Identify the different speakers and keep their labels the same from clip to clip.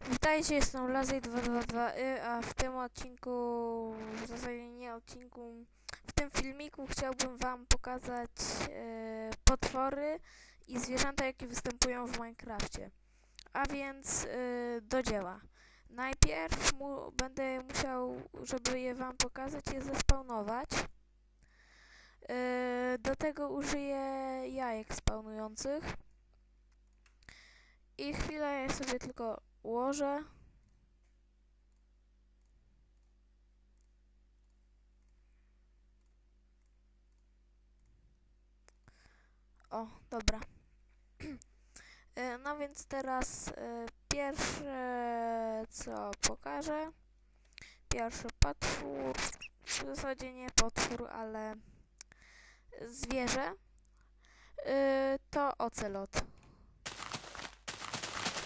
Speaker 1: Witajcie, jestem Lazej222, y, a w tym odcinku, w zasadzie nie odcinku, w tym filmiku chciałbym wam pokazać e, potwory i zwierzęta, jakie występują w Minecrafcie. A więc e, do dzieła. Najpierw mu, będę musiał, żeby je wam pokazać, je zespawnować. E, do tego użyję jajek spawnujących. I chwilę je sobie tylko ułożę. O, dobra. E, No więc teraz e, pierwsze co pokażę. Pierwszy potwór. W zasadzie nie potwór, ale zwierzę. E, To ocelot.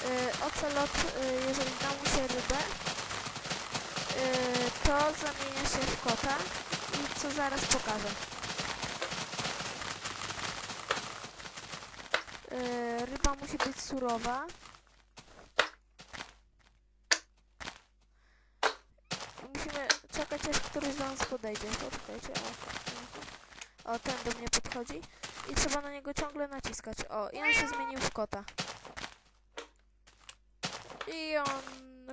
Speaker 1: Y, ocelot, y, jeżeli da mu się rybę, y, to zamienia się w kota i co zaraz pokażę. Ryba musi być surowa. Musimy czekać aż któryś do nas podejdzie. Poczekajcie, o. O, ten do mnie podchodzi. I trzeba na niego ciągle naciskać. O, i on się zmienił w kota. I on,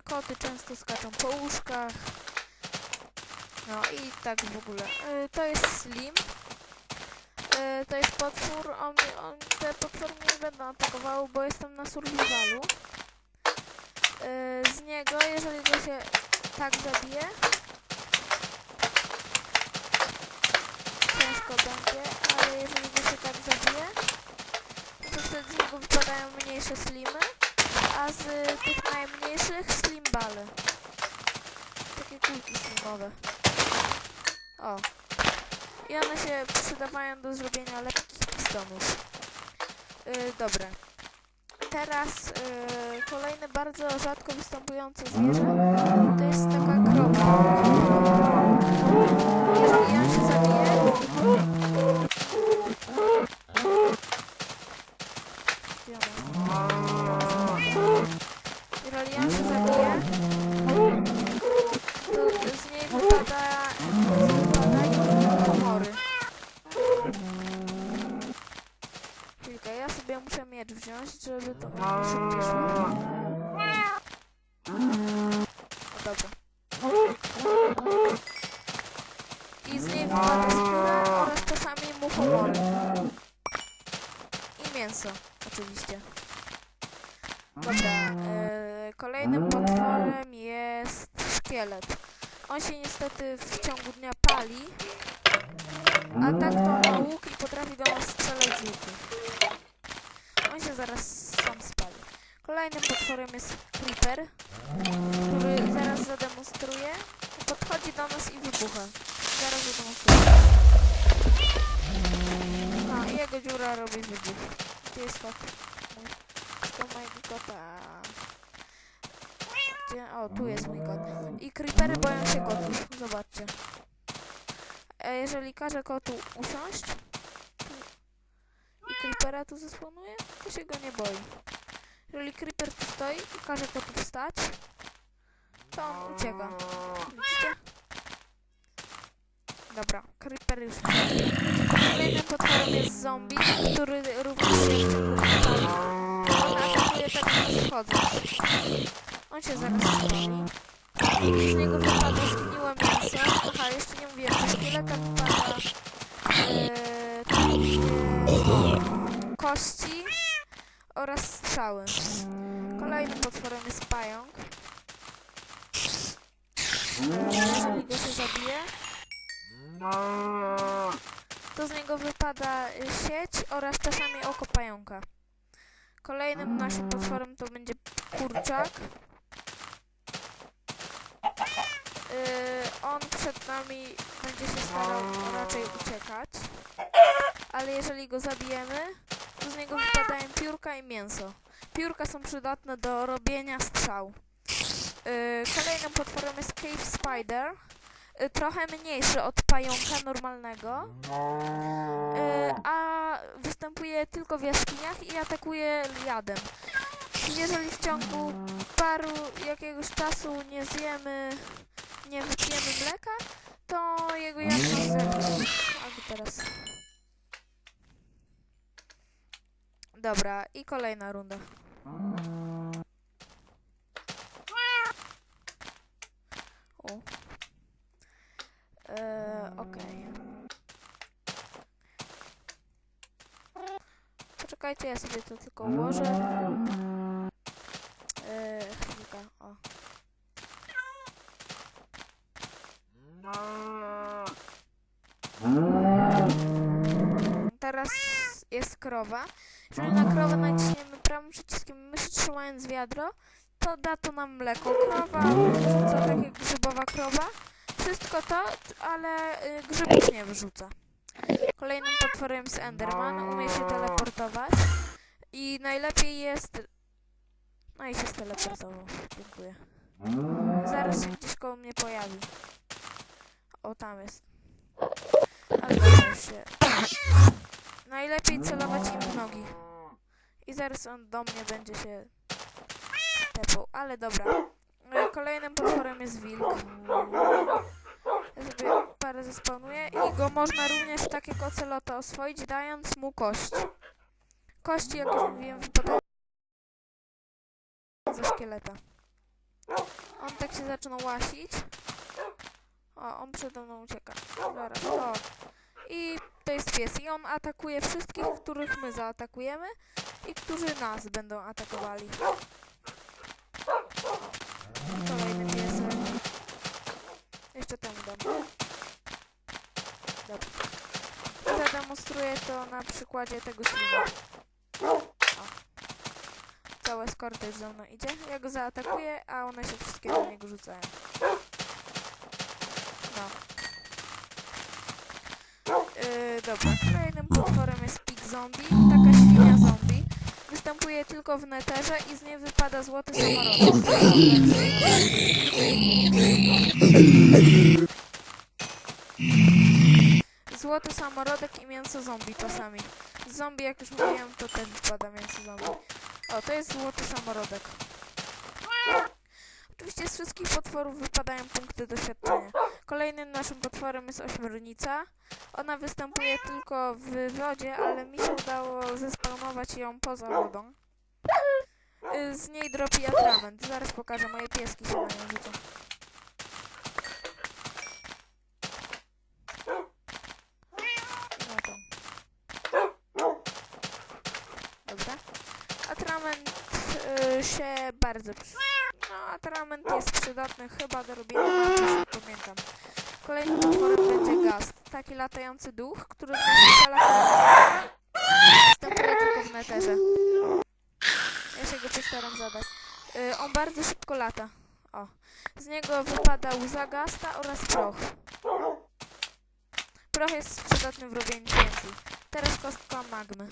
Speaker 1: koty często skaczą po łóżkach. No i tak w ogóle. Y, to jest Slim. Y, to jest potwór. On, on, te potwory mnie nie będą atakowały, bo jestem na survivalu. Y, z niego, jeżeli go się tak zabije, ciężko będzie, ale jeżeli go się tak zabije, to wtedy z niego wypadają mniejsze slimy a z tych najmniejszych slimbale. Takie kulki slimowe. O. I one się przydawają do zrobienia lekkich pistonów. Yy, dobra. Teraz yy, kolejne bardzo rzadko występujące zwierzę to jest taka krowa. Jeżeli on się zabije, Gdzie ona jest? Jeżeli on się zabije, to z niej wypada, wypadają komory. Chwilkę, ja sobie muszę miecz wziąć, żeby to mi szybciej szło. O, dobra. I z niej wypada skóra oraz czasami muchomory. I mięso, oczywiście. Dobra, e, kolejnym potworem jest szkielet. On się niestety w ciągu dnia pali, a tak to ma łuk i potrafi do nas strzelać z łuku. On się zaraz sam spali. Kolejnym potworem jest creeper, który zaraz zademonstruje. Podchodzi do nas i wybucha. Zaraz zademonstruję. No i jego dziura robi wybuch. Gdzie jest kot? Mój do mojego kota. Gdzie? O, tu jest mój kot. I creepery boją się kotów. Zobaczcie. E, jeżeli każe kotu usiąść creepera tu zasłonuje, to się go nie boi. Jeżeli creeper tu stoi i każe kotu wstać, to on ucieka. Widzicie? Dobra, creeper już. Kolejnym potworem jest zombie, który również pali. On atakuje tak jak wchodzę. On się zaraz spali. Z niego wypada zgniłe mięso. Aha, jeszcze nie mówiłem, ze szkieleta wypada takie kości oraz strzały. Kolejnym potworem jest pająk. Jeżeli go się zabije, to z niego wypada sieć oraz czasami oko pająka. Kolejnym naszym potworem to będzie kurczak. Yy, on przed nami będzie się starał raczej uciekać. Ale jeżeli go zabijemy, z niego wypadają piórka i mięso. Piórka są przydatne do robienia strzał. Yy, kolejnym potworem jest Cave Spider. Yy, trochę mniejszy od pająka normalnego. Yy, a występuje tylko w jaskiniach i atakuje jadem. jeżeli w ciągu paru jakiegoś czasu nie zjemy, nie wypijemy mleka, to jego jakość zerwie. Albo teraz. Dobra, i kolejna runda. O. Eee, okej. Poczekajcie, ja sobie to tylko ułożę. Eee, chwilkę, o. Teraz jest krowa. Jeżeli na krowę naciśniemy prawym przyciskiem myszy trzymając wiadro, to da to nam mleko. Krowa wyrzuca tak jak grzybowa krowa. Wszystko to, ale y, grzybów nie wyrzuca. Kolejnym potworem jest Enderman. Umie się teleportować. I najlepiej jest... No i się steleportował. Dziękuję. Zaraz się gdzieś koło mnie pojawi. O, tam jest. Ale się... Najlepiej celować im w nogi. I zaraz on do mnie będzie się tepał. Ale dobra. E, Kolejnym potworem jest wilk. Ja sobie parę zespanuję i go można również tak jak ocelota oswoić, dając mu kość. Kości, jak już mówiłem, wypadają ze szkieleta. On tak się zaczyna łasić. O, on przede mną ucieka. Zaraz, o. I to jest pies. I on atakuje wszystkich, których my zaatakujemy i którzy nas będą atakowali. Kolejny piesek. Jeszcze temu dam. Dobra. Zademonstruję to na przykładzie tego slima. O. Całe skorte już za mną idzie. Ja go zaatakuję, a one się wszystkie do niego rzucają. No. Yy, dobra, kolejnym potworem jest Pig Zombie. Taka świnia zombie. Występuje tylko w neterze i z niej wypada złoty samolot. Złoty samorodek i mięso zombie czasami. Zombie, jak już mówiłem, to też wypada mięso zombie. O, to jest złoty samorodek. Oczywiście z wszystkich potworów wypadają punkty doświadczenia. Kolejnym naszym potworem jest ośmiornica. Ona występuje tylko w wodzie, ale mi się udało zespawnować ją poza wodą. Y, Z niej dropi atrament. Zaraz pokażę, moje pieski się na nią rzucą. Dobra. Atrament y, się bardzo przy... Atrament jest przydatny chyba do robienia jeśli pamiętam. Kolejnym potworem będzie gast. Taki latający duch, który strzela Występuje tylko w neterze. Ja się go postaram zadać. Y, on bardzo szybko lata. O. Z niego wypada łza gasta oraz proch. Proch jest przydatny w robieniu TNT. Teraz kostka magmy.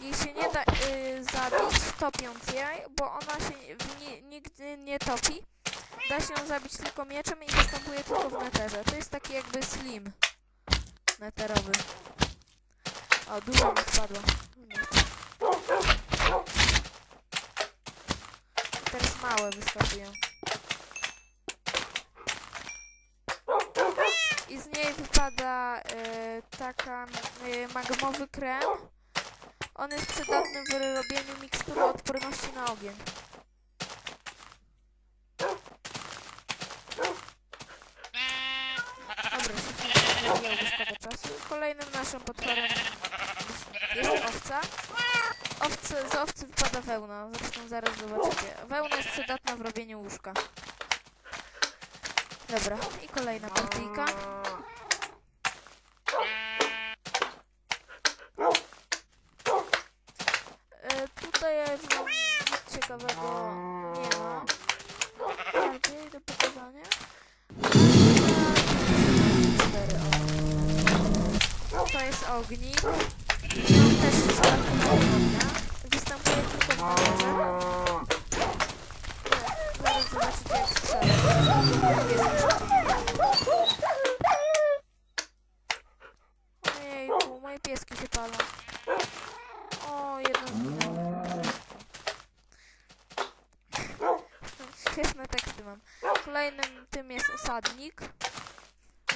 Speaker 1: Jej się nie da y, zabić topiąc jej, bo ona się w ni nigdy nie topi. Da się ją zabić tylko mieczem i występuje tylko w neterze. To jest taki jakby slim neterowy. O, dużo mi. Nie. I teraz małe wyskakują. I z niej wypada y, taka y, magmowy krem. On jest przydatny w robieniu mikstury odporności na ogień. Kolejnym naszym potworem jest owca. Owce, z owcy wypada wełna, zresztą zaraz zobaczycie. Wełna jest przydatna w robieniu łóżka. Dobra, i kolejna partyjka. E, tutaj ja już mam nic ciekawego nie ma. Bardziej do pokazania. To jest ognik. On też przydatny ognia. Występuje tylko w nocy. Zaraz zobaczycie jak strzela. Jest Ojejku, moje pieski się palą. O, jedno zginęło. Kolejnym tym jest osadnik.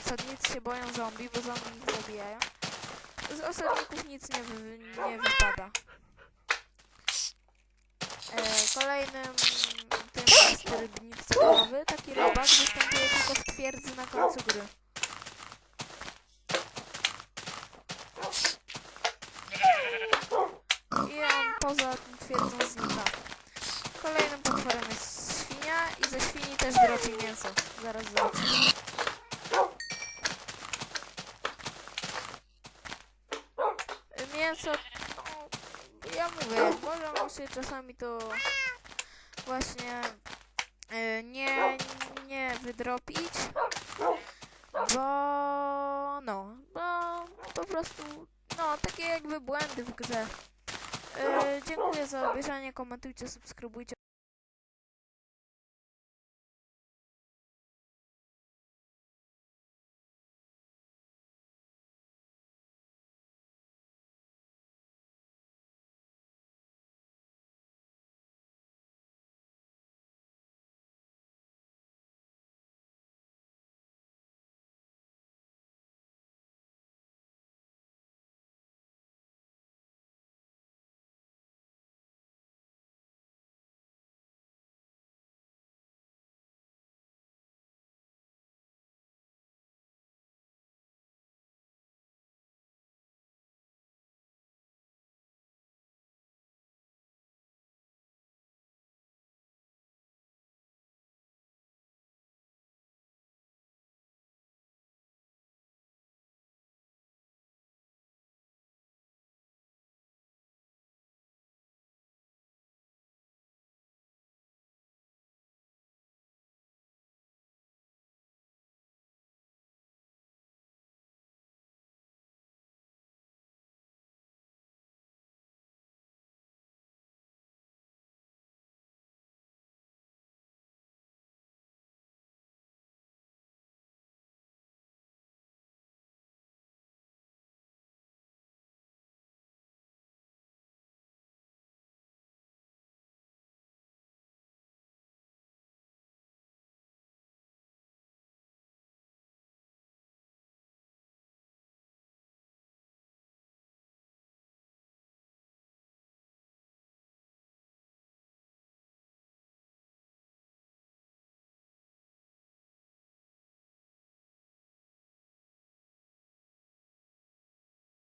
Speaker 1: Osadnicy się boją zombie, bo zombie ich zabijają. Z osadników nic nie, wy, nie wypada. E, kolejnym tym jest rybnik cukrowy. Taki robak występuje tylko w twierdzy na końcu gry. I on poza tą twierdzą znika. Kolejnym potworem jest świnia i ze świni też dropi mięso. Zaraz zobaczymy. Mięso, ja mówię, może mu się czasami to właśnie y, nie, nie wydropić, bo no, bo po prostu, no, takie jakby błędy w grze. Y, dziękuję za obejrzenie, komentujcie, subskrybujcie.